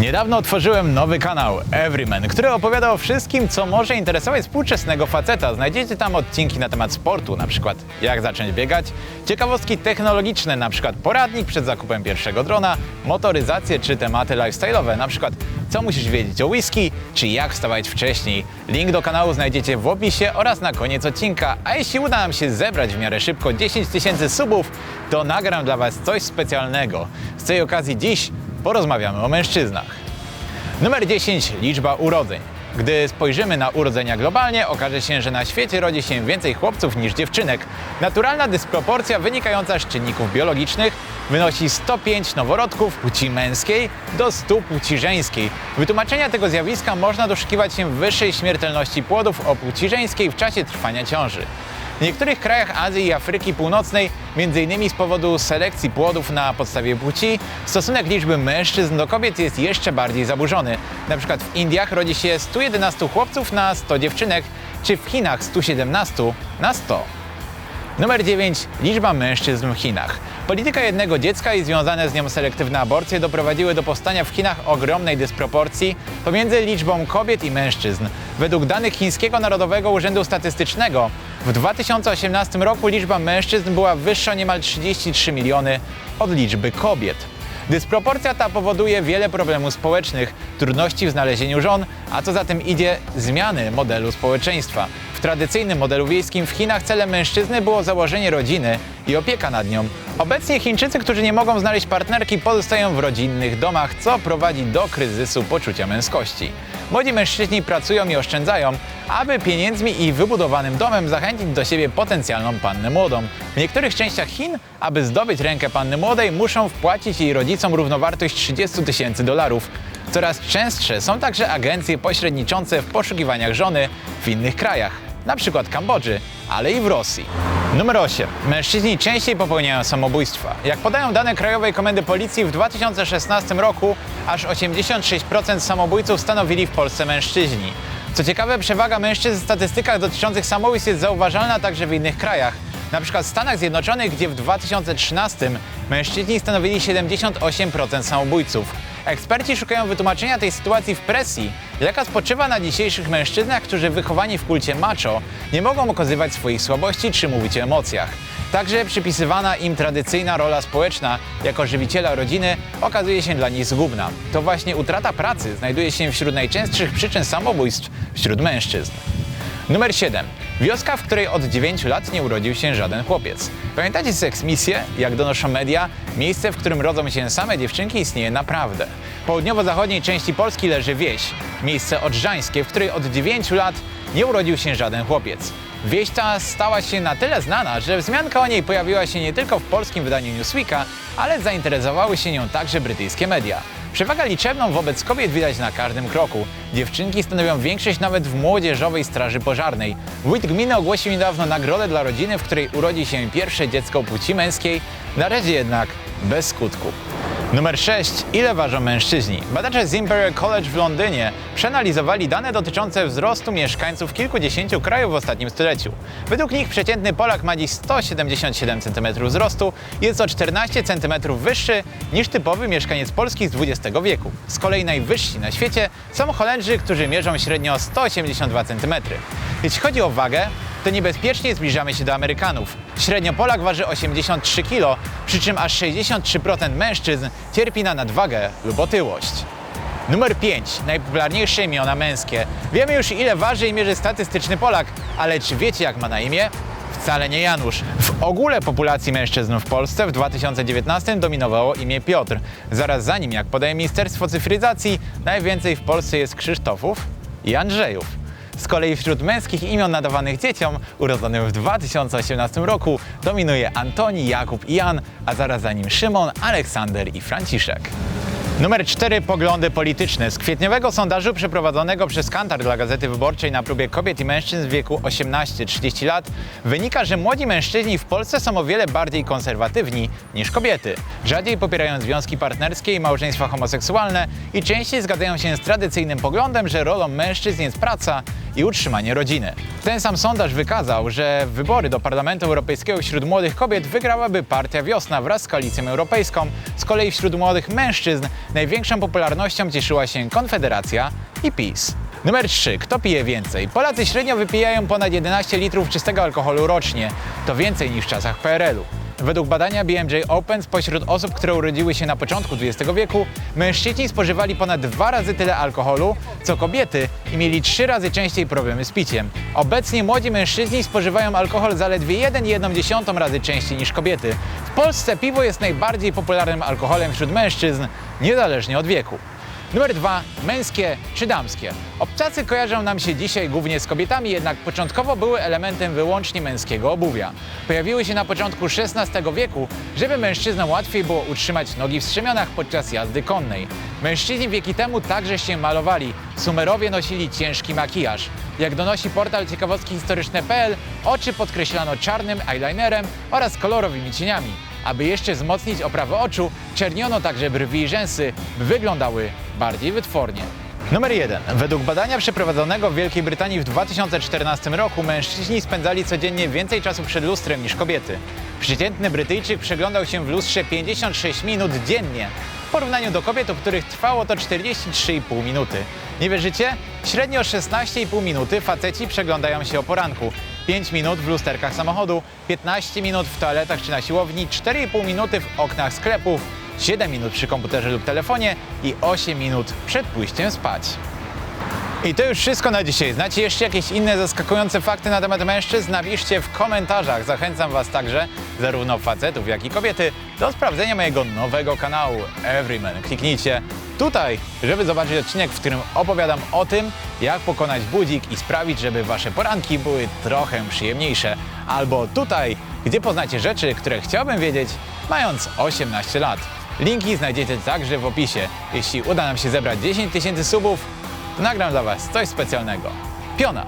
Niedawno otworzyłem nowy kanał Everyman, który opowiada o wszystkim, co może interesować współczesnego faceta. Znajdziecie tam odcinki na temat sportu, na przykład jak zacząć biegać, ciekawostki technologiczne, na przykład poradnik przed zakupem pierwszego drona, motoryzację czy tematy lifestyle'owe, na przykład co musisz wiedzieć o whisky, czy jak wstawać wcześniej. Link do kanału znajdziecie w opisie oraz na koniec odcinka. A jeśli uda nam się zebrać w miarę szybko 10 tysięcy subów, to nagram dla Was coś specjalnego. Z tej okazji dziś porozmawiamy o mężczyznach. Numer 10. Liczba urodzeń. Gdy spojrzymy na urodzenia globalnie, okaże się, że na świecie rodzi się więcej chłopców niż dziewczynek. Naturalna dysproporcja wynikająca z czynników biologicznych wynosi 105 noworodków płci męskiej do 100 płci żeńskiej. Wytłumaczenia tego zjawiska można doszukiwać się w wyższej śmiertelności płodów o płci żeńskiej w czasie trwania ciąży. W niektórych krajach Azji i Afryki Północnej, m.in. z powodu selekcji płodów na podstawie płci, stosunek liczby mężczyzn do kobiet jest jeszcze bardziej zaburzony. Na przykład w Indiach rodzi się 111 chłopców na 100 dziewczynek, czy w Chinach 117 na 100. Numer 9. Liczba mężczyzn w Chinach. Polityka jednego dziecka i związane z nią selektywne aborcje doprowadziły do powstania w Chinach ogromnej dysproporcji pomiędzy liczbą kobiet i mężczyzn. Według danych Chińskiego Narodowego Urzędu Statystycznego w 2018 roku liczba mężczyzn była wyższa niemal 33 miliony od liczby kobiet. Dysproporcja ta powoduje wiele problemów społecznych, trudności w znalezieniu żon, a co za tym idzie zmiany modelu społeczeństwa. W tradycyjnym modelu wiejskim w Chinach celem mężczyzny było założenie rodziny i opieka nad nią. Obecnie Chińczycy, którzy nie mogą znaleźć partnerki, pozostają w rodzinnych domach, co prowadzi do kryzysu poczucia męskości. Młodzi mężczyźni pracują i oszczędzają, aby pieniędzmi i wybudowanym domem zachęcić do siebie potencjalną pannę młodą. W niektórych częściach Chin, aby zdobyć rękę panny młodej, muszą wpłacić jej rodzicom równowartość 30 tysięcy dolarów. Coraz częstsze są także agencje pośredniczące w poszukiwaniach żony w innych krajach, przykład Kambodży, ale i w Rosji. Numer 8. Mężczyźni częściej popełniają samobójstwa. Jak podają dane Krajowej Komendy Policji, w 2016 roku aż 86% samobójców stanowili w Polsce mężczyźni. Co ciekawe, przewaga mężczyzn w statystykach dotyczących samobójstw jest zauważalna także w innych krajach. Na przykład w Stanach Zjednoczonych, gdzie w 2013 mężczyźni stanowili 78% samobójców. Eksperci szukają wytłumaczenia tej sytuacji w presji, jaka spoczywa na dzisiejszych mężczyznach, którzy wychowani w kulcie macho nie mogą okazywać swoich słabości czy mówić o emocjach. Także przypisywana im tradycyjna rola społeczna jako żywiciela rodziny okazuje się dla nich zgubna. To właśnie utrata pracy znajduje się wśród najczęstszych przyczyn samobójstw wśród mężczyzn. Numer 7. Wioska, w której od 9 lat nie urodził się żaden chłopiec. Pamiętacie seks misję? Jak donoszą media, miejsce, w którym rodzą się same dziewczynki istnieje naprawdę. W południowo-zachodniej części Polski leży wieś, miejsce odrzańskie, w której od 9 lat nie urodził się żaden chłopiec. Wieś ta stała się na tyle znana, że wzmianka o niej pojawiła się nie tylko w polskim wydaniu Newsweeka, ale zainteresowały się nią także brytyjskie media. Przewagę liczebną wobec kobiet widać na każdym kroku. Dziewczynki stanowią większość nawet w młodzieżowej straży pożarnej. Wójt gminy ogłosił niedawno nagrodę dla rodziny, w której urodzi się pierwsze dziecko płci męskiej, na razie jednak bez skutku. Numer 6. Ile ważą mężczyźni? Badacze z Imperial College w Londynie przeanalizowali dane dotyczące wzrostu mieszkańców kilkudziesięciu krajów w ostatnim stuleciu. Według nich przeciętny Polak ma dziś 177 cm wzrostu, jest o 14 cm wyższy niż typowy mieszkaniec Polski z XX wieku. Z kolei najwyżsi na świecie są Holendrzy, którzy mierzą średnio 182 cm. Jeśli chodzi o wagę, to niebezpiecznie zbliżamy się do Amerykanów. Średnio Polak waży 83 kg, przy czym aż 63% mężczyzn cierpi na nadwagę lub otyłość. Numer 5. Najpopularniejsze imiona męskie. Wiemy już ile waży i mierzy statystyczny Polak, ale czy wiecie jak ma na imię? Wcale nie Janusz. W ogóle populacji mężczyzn w Polsce w 2019 dominowało imię Piotr. Zaraz za nim, jak podaje Ministerstwo Cyfryzacji, najwięcej w Polsce jest Krzysztofów i Andrzejów. Z kolei wśród męskich imion nadawanych dzieciom urodzonym w 2018 roku dominuje Antoni, Jakub i Jan, a zaraz za nim Szymon, Aleksander i Franciszek. Numer 4. Poglądy polityczne. Z kwietniowego sondażu przeprowadzonego przez Kantar dla Gazety Wyborczej na próbie kobiet i mężczyzn w wieku 18-30 lat wynika, że młodzi mężczyźni w Polsce są o wiele bardziej konserwatywni niż kobiety. Rzadziej popierają związki partnerskie i małżeństwa homoseksualne i częściej zgadzają się z tradycyjnym poglądem, że rolą mężczyzn jest praca i utrzymanie rodziny. Ten sam sondaż wykazał, że wybory do Parlamentu Europejskiego wśród młodych kobiet wygrałaby Partia Wiosna wraz z Koalicją Europejską. Z kolei wśród młodych mężczyzn największą popularnością cieszyła się Konfederacja i PiS. Numer 3. Kto pije więcej? Polacy średnio wypijają ponad 11 litrów czystego alkoholu rocznie. To więcej niż w czasach PRL-u. Według badania BMJ Open spośród osób, które urodziły się na początku XX wieku, mężczyźni spożywali ponad dwa razy tyle alkoholu, co kobiety i mieli trzy razy częściej problemy z piciem. Obecnie młodzi mężczyźni spożywają alkohol zaledwie 1,1 razy częściej niż kobiety. W Polsce piwo jest najbardziej popularnym alkoholem wśród mężczyzn, niezależnie od wieku. Numer dwa, męskie czy damskie. Obcacy kojarzą nam się dzisiaj głównie z kobietami, jednak początkowo były elementem wyłącznie męskiego obuwia. Pojawiły się na początku XVI wieku, żeby mężczyznom łatwiej było utrzymać nogi w strzemionach podczas jazdy konnej. Mężczyźni wieki temu także się malowali. Sumerowie nosili ciężki makijaż. Jak donosi portal ciekawostki historyczne.pl, oczy podkreślano czarnym eyelinerem oraz kolorowymi cieniami. Aby jeszcze wzmocnić oprawę oczu, czerniono także brwi i rzęsy, by wyglądały bardziej wytwornie. Numer 1. Według badania przeprowadzonego w Wielkiej Brytanii w 2014 roku mężczyźni spędzali codziennie więcej czasu przed lustrem niż kobiety. Przeciętny Brytyjczyk przeglądał się w lustrze 56 minut dziennie, w porównaniu do kobiet, u których trwało to 43,5 minuty. Nie wierzycie? Średnio 16,5 minuty faceci przeglądają się o poranku, 5 minut w lusterkach samochodu, 15 minut w toaletach czy na siłowni, 4,5 minuty w oknach sklepów, 7 minut przy komputerze lub telefonie i 8 minut przed pójściem spać. I to już wszystko na dzisiaj. Znacie jeszcze jakieś inne zaskakujące fakty na temat mężczyzn? Napiszcie w komentarzach. Zachęcam Was także, zarówno facetów, jak i kobiety, do sprawdzenia mojego nowego kanału Everyman. Kliknijcie tutaj, żeby zobaczyć odcinek, w którym opowiadam o tym, jak pokonać budzik i sprawić, żeby Wasze poranki były trochę przyjemniejsze. Albo tutaj, gdzie poznacie rzeczy, które chciałbym wiedzieć, mając 18 lat. Linki znajdziecie także w opisie. Jeśli uda nam się zebrać 10 tysięcy subów, nagram dla Was coś specjalnego. Piona!